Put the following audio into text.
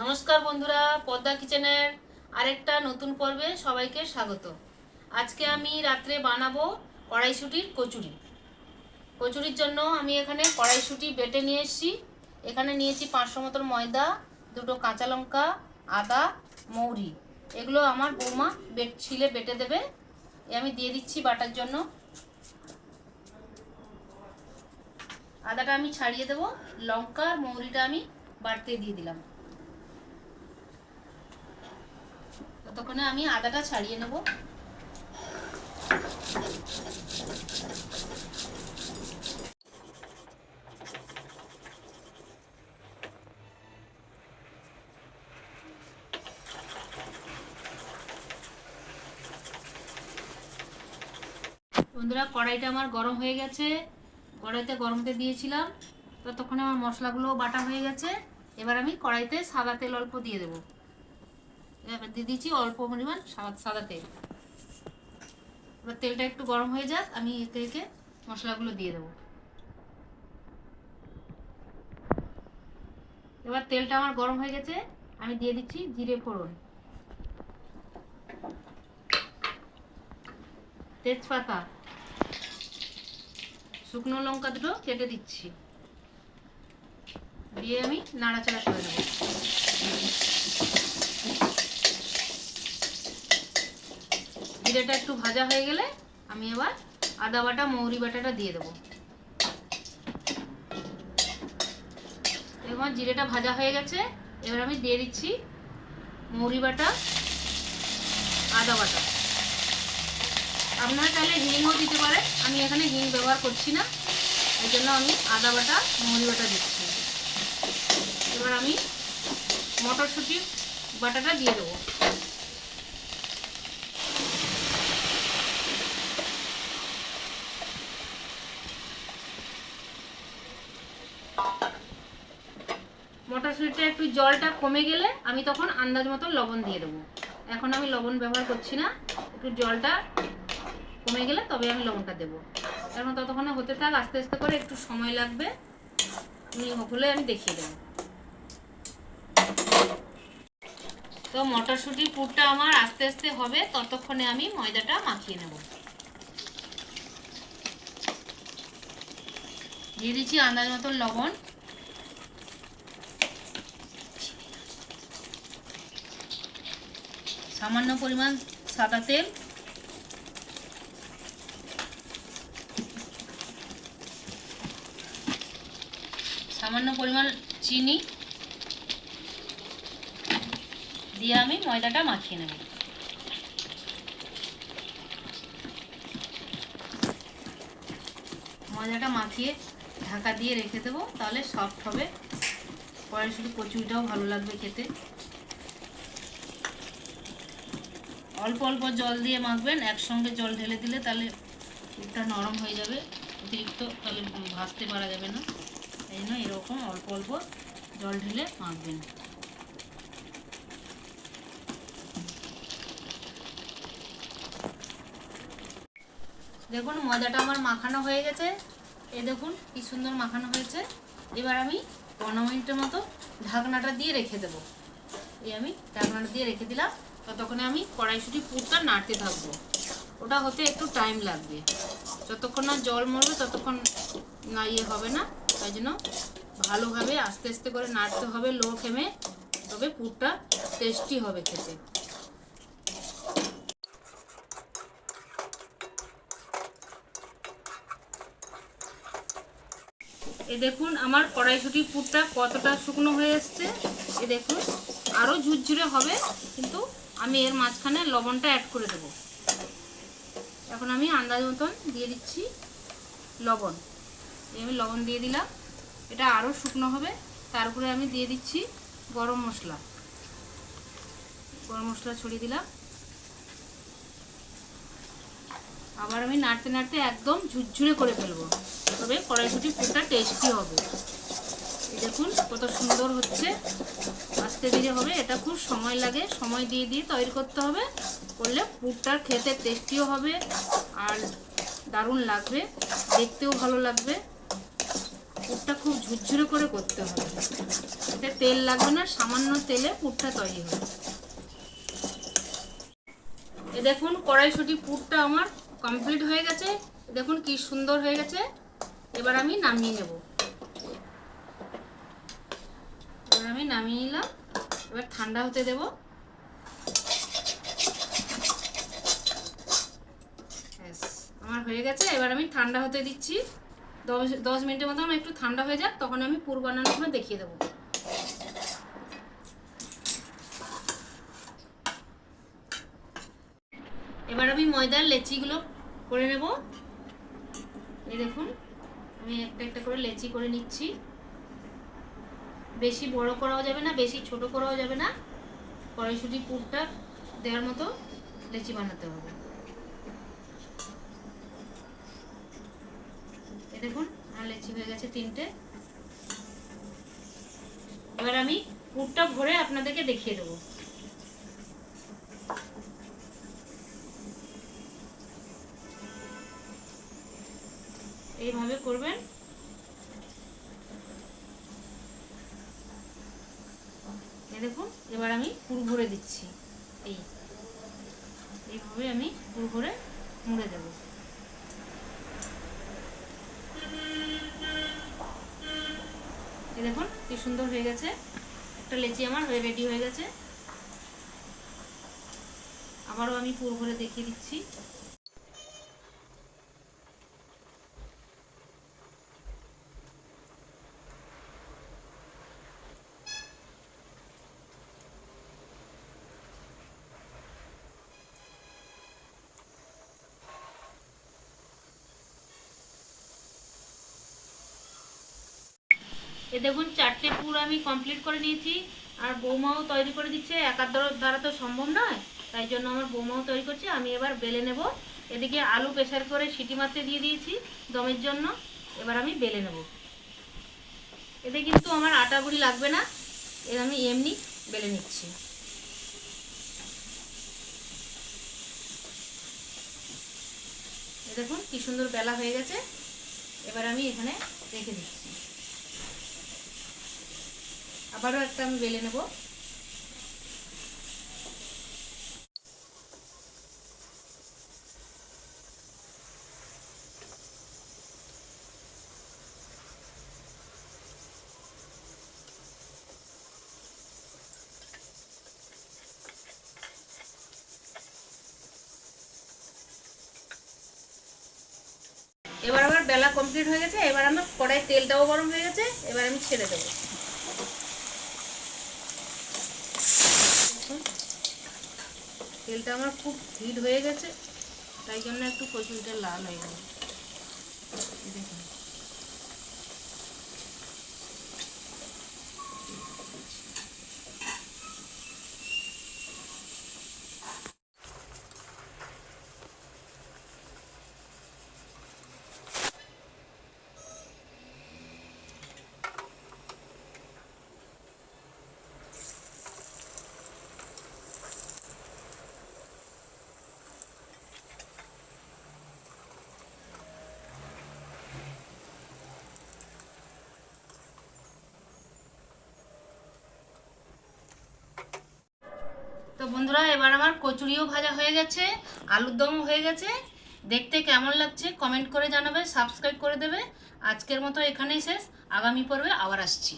নমস্কার বন্ধুরা, পদ্মা কিচেনের আরেকটা নতুন পর্বে সবাইকে স্বাগত। আজকে আমি রাত্রে বানাবো কড়াইশুটির কচুরি। কচুরির জন্য আমি এখানে কড়াইশুটি বেটে নিয়ে এসেছি। এখানে নিয়েছি পাঁচশো মতন ময়দা, দুটো কাঁচা লঙ্কা, আদা, মৌরি। এগুলো আমার বৌমা বেট, ছিলে বেটে দেবে। এ আমি দিয়ে দিচ্ছি বাটার জন্য। আদাটা আমি ছাড়িয়ে দেবো। লঙ্কা আর মৌরিটা আমি বাড়তে দিয়ে দিলাম। ততক্ষণে আমি আদাটা ছাড়িয়ে নেব। বন্ধুরা, কড়াইটা আমার গরম হয়ে গেছে। কড়াইতে গরমতে দিয়েছিলাম। ততক্ষণে আমার মশলাগুলো বাটা হয়ে গেছে। এবার আমি কড়াইতে সাদা তেল অল্প দিয়ে দেবো। এবার দিয়ে দিচ্ছি অল্প পরিমাণ সাদা তেল। এবার তেলটা একটু গরম হয়ে যাক, আমি একে একে মশলাগুলো দিয়ে দেবো। এবার তেলটা আমার গরম হয়ে গেছে, আমি দিয়ে দিচ্ছি জিরে ফোড়ন। তেজপাতা, শুকনো লঙ্কা দুটো কেটে দিচ্ছি। দিয়ে আমি নাড়াচাড়া করে দেবো জিরেটা একটু ভাজা হয়ে গেলে আমি এবার আদা বাটা, মৌরি বাটাটা দিয়ে দেবো। এবার জিরেটা ভাজা হয়ে গেছে, এবার আমি দিয়ে দিচ্ছি মৌরি বাটা, আদা বাটা। আপনারা চাইলে হিংও দিতে পারেন, আমি এখানে হিং ব্যবহার করছি না, এই জন্য আমি আদা বাটা, মৌরি বাটা দিচ্ছি। এবার আমি মটরশুঁটি বাটাটা দিয়ে দেবো। একটু জলটা কমে গেলে আমি তখন আন্দাজ মতো লবণ দিয়ে দেবো। এখন আমি লবণ ব্যবহার করছি না, একটু জলটা কমে গেলে তবে আমি লবণটা দেবো। এখন ততক্ষণে হতে থাক, আস্তে আস্তে করে একটু সময় লাগবে। হলে আমি দেখিয়ে দেবো। তো মটরশুঁটির পুরটা আমার আস্তে আস্তে হবে, ততক্ষণে আমি ময়দাটা মাখিয়ে নেব। দিয়ে দিচ্ছি আন্দাজ মতো লবণ। সামান্য পরিমাণ সাদা তেল। সামান্য পরিমাণ চিনি। দিয়ে আমি ময়দাটা মাখিয়ে নেব। ময়দাটা মাখিয়ে ঢাকা দিয়ে রেখে দেবো, তাহলে সফট হবে। পরে শুধু কচুরিটাও ভালো লাগবে খেতে। অল্প অল্প জল দিয়ে মাখবেন, একসঙ্গে জল ঢেলে দিলে তাহলে পুরটা নরম হয়ে যাবে। অতিরিক্ত তাহলে ভাজতে পারা যাবে না। এই জন্য এরকম অল্প অল্প জল ঢেলে মাখবেন। দেখুন ময়দাটা আমার মাখানো হয়ে গেছে। এ দেখুন, কি সুন্দর মাখানো হয়েছে। এবার আমি পনেরো মিনিটের মতো ঢাকনাটা দিয়ে রেখে দেবো। এই আমি ঢাকনাটা দিয়ে রেখে দিলাম। ততক্ষণে আমি কড়াইশুটি, পুরটা নাড়তে থাকব। ওটা হতে একটু টাইম লাগবে। যতক্ষণ না জল মরবে, ততক্ষণ না ইয়ে হবে না। তাই জন্য ভালোভাবে আস্তে আস্তে করে নাড়তে হবে লো ফ্লেমে তবে পুরটা টেস্টি হবে খেতে। এ দেখুন আমার কড়াইশুটি পুরটা কতটা শুকনো হয়ে এসছে। এ দেখুন আরও ঝুরঝুরে হবে, কিন্তু আমি এর মাঝখানে লবণটা অ্যাড করে দেবো। এখন আমি আন্দাজ মতন দিয়ে দিচ্ছি লবণ। আমি লবণ দিয়ে দিলাম। এটা আরও শুকনো হবে। তারপরে আমি দিয়ে দিচ্ছি গরম মশলা। গরম মশলা ছড়িয়ে দিলাম। আবার আমি নাড়তে নাড়তে একদম ঝুরঝুরে করে ফেলব। তবে কড়াইশুটি পুরটা টেস্টি হবে। দেখুন কত সুন্দর হচ্ছে। আস্তে ধীরে হবে, এটা খুব সময় লাগে। সময় দিয়ে দিয়ে তৈরি করতে হবে। করলে পুরটা খেতে টেস্টিও হবে আর দারুণ লাগবে। দেখতেও ভালো লাগবে। পুরটা খুব ঝুরঝুরে করে করতে হবে। এতে তেল লাগবে না, সামান্য তেলে পুরটা তৈরি হবে। এ দেখুন, কড়াইশুটি পুরটা আমার কমপ্লিট হয়ে গেছে। দেখুন কি সুন্দর হয়ে গেছে। এবার আমি নামিয়ে নেব এবার আমি নামিয়ে নিলাম। এবার ঠান্ডা হতে দেব। আমার হয়ে গেছে। এবার আমি ঠান্ডা হতে দিচ্ছি। দশ দশ মিনিটের মতো আমার একটু ঠান্ডা হয়ে যাক, তখন আমি পুর সময় দেখিয়ে দেবো। এবার আমি ময়দার লেচিগুলো করে নেব। এই দেখুন, আমি একটা একটা করে লেচি করে নিচ্ছি। বেশি বড় করাও যাবে না, বেশি ছোট করাও যাবে না। কড়াইশুটি, পুরটা দেওয়ার মতো লেচি বানাতে হবে। এই দেখুন আমার লেচি হয়ে গেছে তিনটে। এবার আমি পুরটা ভরে আপনাদেরকে দেখিয়ে দেবো। এইভাবে করবেন। এই দেখুন, এবার আমি পুর ভরে দিচ্ছি। এই, এইভাবে আমি পুর ভরে মুড়ে দেব। এই দেখুন, কি সুন্দর হয়ে গেছে। একটা লেচি আমার হয়ে রেডি হয়ে গেছে। আবারও আমি পুর ভরে দেখিয়ে দিচ্ছি। এ দেখুন, চারটে পুর আমি কমপ্লিট করে নিয়েছি। আর বৌমাও তৈরি করে দিচ্ছে। একার দ্বারা- তো সম্ভব নয়, তাই জন্য আমার বৌমাও তৈরি করছে। আমি এবার বেলে নেব। এদিকে আলু প্রেশার করে সিটি মারতে দিয়ে দিয়েছি দমের জন্য। এবার আমি বেলে নেব। এতে কিন্তু আমার আটা গুঁড়ি লাগবে না। এর আমি এমনি বেলে নিচ্ছি। দেখুন, কি সুন্দর বেলা হয়ে গেছে। এবার আমি এখানে রেখে দিচ্ছি। আবারও একটা আমি বেলে নেব। এবার আমার বেলা কমপ্লিট হয়ে গেছে, এবার আমার কড়াই তেলটাও গরম হয়ে গেছে, এবার আমি ছেড়ে দেবো দেখুন, তেলটা আমার খুব হিট হয়ে গেছে তাই জন্য একটু কচুরিটা লাল হয়ে গেল এই দেখুন তো বন্ধুরা, এবার আমার কচুরিও ভাজা হয়ে গেছে, আলুর দমও হয়ে গেছে। দেখতে কেমন লাগছে কমেন্ট করে জানাবে, সাবস্ক্রাইব করে দেবে। আজকের মতো এখানেই শেষ। আগামী পর্বে আবার আসছি।